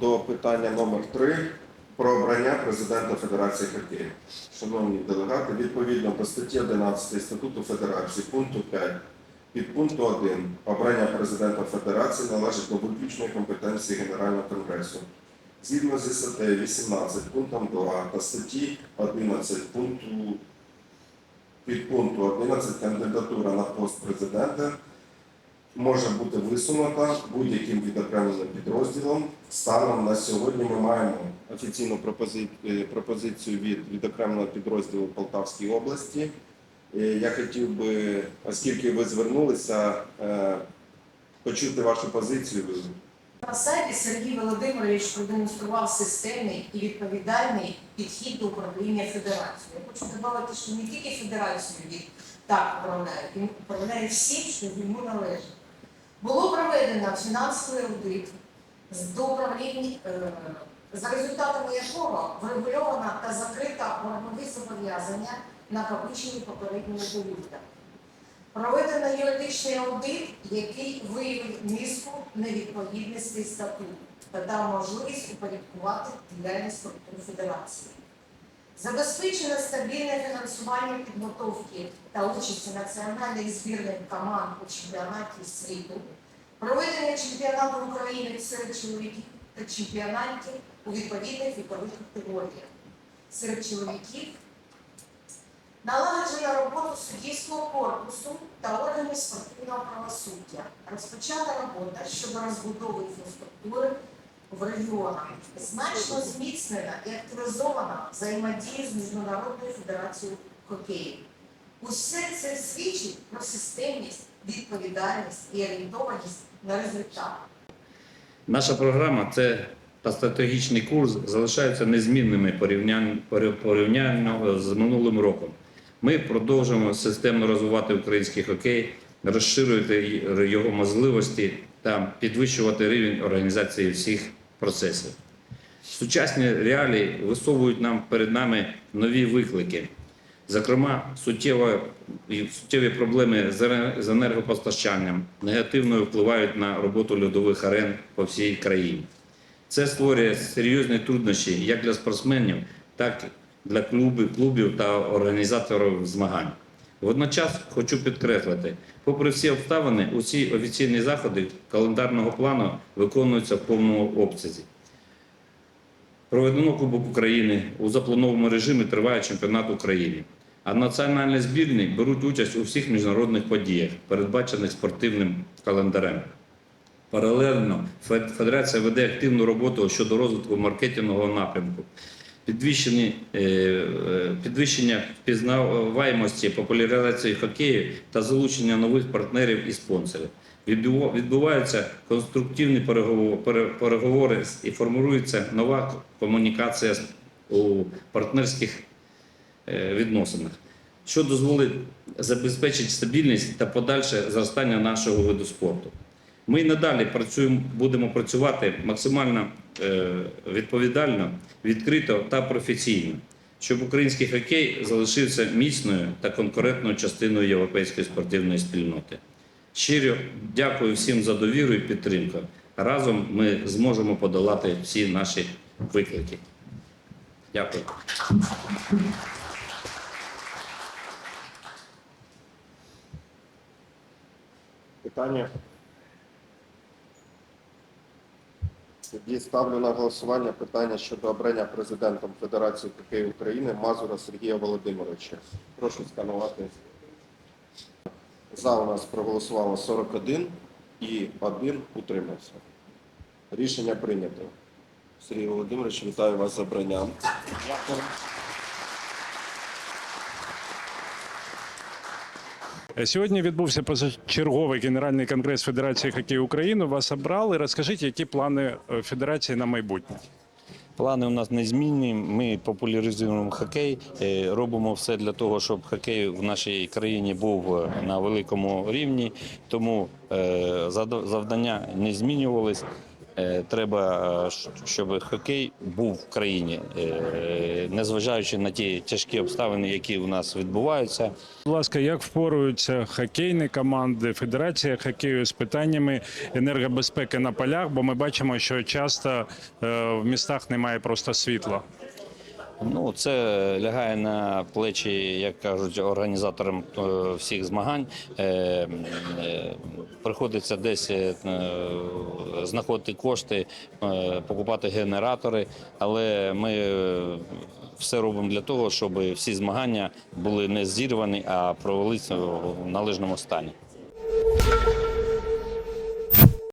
до питання номер 3 про обрання президента Федерації хокею. Шановні делегати, відповідно до статті 11 статуту Федерації пункту 5 під пункту 1 обрання президента Федерації належить до виключної компетенції Генерального конгресу. Згідно зі статтею 18 пунктом 2 та статті 11 пункту під пункту 11 кандидатура на пост президента може бути висунута будь-яким відокремленим підрозділом. Станом на сьогодні ми маємо офіційну пропози- е, пропозицію від відокремленого підрозділу Полтавської області. Е, Я хотів би, оскільки ви звернулися, е, почути вашу позицію. На сайті Сергій Володимирович продемонстрував системний і відповідальний підхід до управління федерацією. Я хочу додати, що не тільки федерацію він так управляє, він управляє всім, що йому належить. Було проведено фінансовий аудит з е, за результатами якого врегульовано та закрита боргові зобов'язання, накопичені попередніми довідками. Проведено юридичний аудит, який виявив низку невідповідностей статуту та дав можливість упорядкувати діяльність структур федерації. Забезпечено стабільне фінансування підготовки та участі національних збірних команд у чемпіонаті світу, проведення чемпіонату України серед чоловіків та чемпіонатів у відповідних вікових категоріях. Серед чоловіків Налагоджена роботу суддівського корпусу та органів спортивного правосуддя. Розпочата робота щодо розбудови інфраструктури в регіонах. Значно зміцнена і активізована взаємодія з Міжнародною федерацією хокею. Усе це свідчить про системність, відповідальність і орієнтованість на результат. Наша програма це та стратегічний курс залишаються незмінними порівнянь- порівняно з минулим роком. Ми продовжуємо системно розвивати український хокей, розширювати його можливості та підвищувати рівень організації всіх процесів. Сучасні реалії висовують нам перед нами нові виклики. Зокрема, суттєво, суттєві проблеми з енергопостачанням негативно впливають на роботу льодових арен по всій країні. Це створює серйозні труднощі як для спортсменів, так і для клубів, клубів та організаторів змагань. Водночас хочу підкреслити, попри всі обставини, усі офіційні заходи календарного плану виконуються в повному обсязі. Проведено Кубок України у запланованому режимі триває чемпіонат України. А національні збірні беруть участь у всіх міжнародних подіях, передбачених спортивним календарем. Паралельно Федерація веде активну роботу щодо розвитку маркетингового напрямку, підвищені, е, підвищення впізнаваємості, популяризації хокею та залучення нових партнерів і спонсорів. Відбуваються конструктивні перегово- переговори і формується нова комунікація у партнерських е, відносинах, що дозволить забезпечити стабільність та подальше зростання нашого виду спорту. Ми надалі працюємо, будемо працювати максимально е, відповідально, відкрито та професійно, щоб український хокей залишився міцною та конкурентною частиною європейської спортивної спільноти. Щиро дякую всім за довіру і підтримку. Разом ми зможемо подолати всі наші виклики. Дякую. Питання? Тоді ставлю на голосування питання щодо обрання президентом Федерації хокею України Мазура Сергія Володимировича. Прошу сканувати. За у нас проголосувало 41 і один утримався. Рішення прийнято. Сергій Володимирович, вітаю вас з обранням. Сьогодні відбувся позачерговий генеральний конгрес Федерації хокею України. Вас обрали. Розкажіть, які плани е, федерації на майбутнє? Плани у нас незмінні. Ми популяризуємо хокей, е, робимо все для того, щоб хокей в нашій країні був е, на великому рівні. Тому е, завдання не змінювались. Е, Треба, щоб хокей був в країні, е, незважаючи на ті тяжкі обставини, які у нас відбуваються. Будь ласка, як впораються хокейні команди, Федерація хокею з питаннями енергобезпеки на полях? Бо ми бачимо, що часто е, в містах немає просто світла. Ну, це лягає на плечі, як кажуть, організаторам е, всіх змагань. Е, е, Приходиться десь знаходити кошти, покупати генератори, але ми все робимо для того, щоб всі змагання були не зірвані, а провелися в належному стані.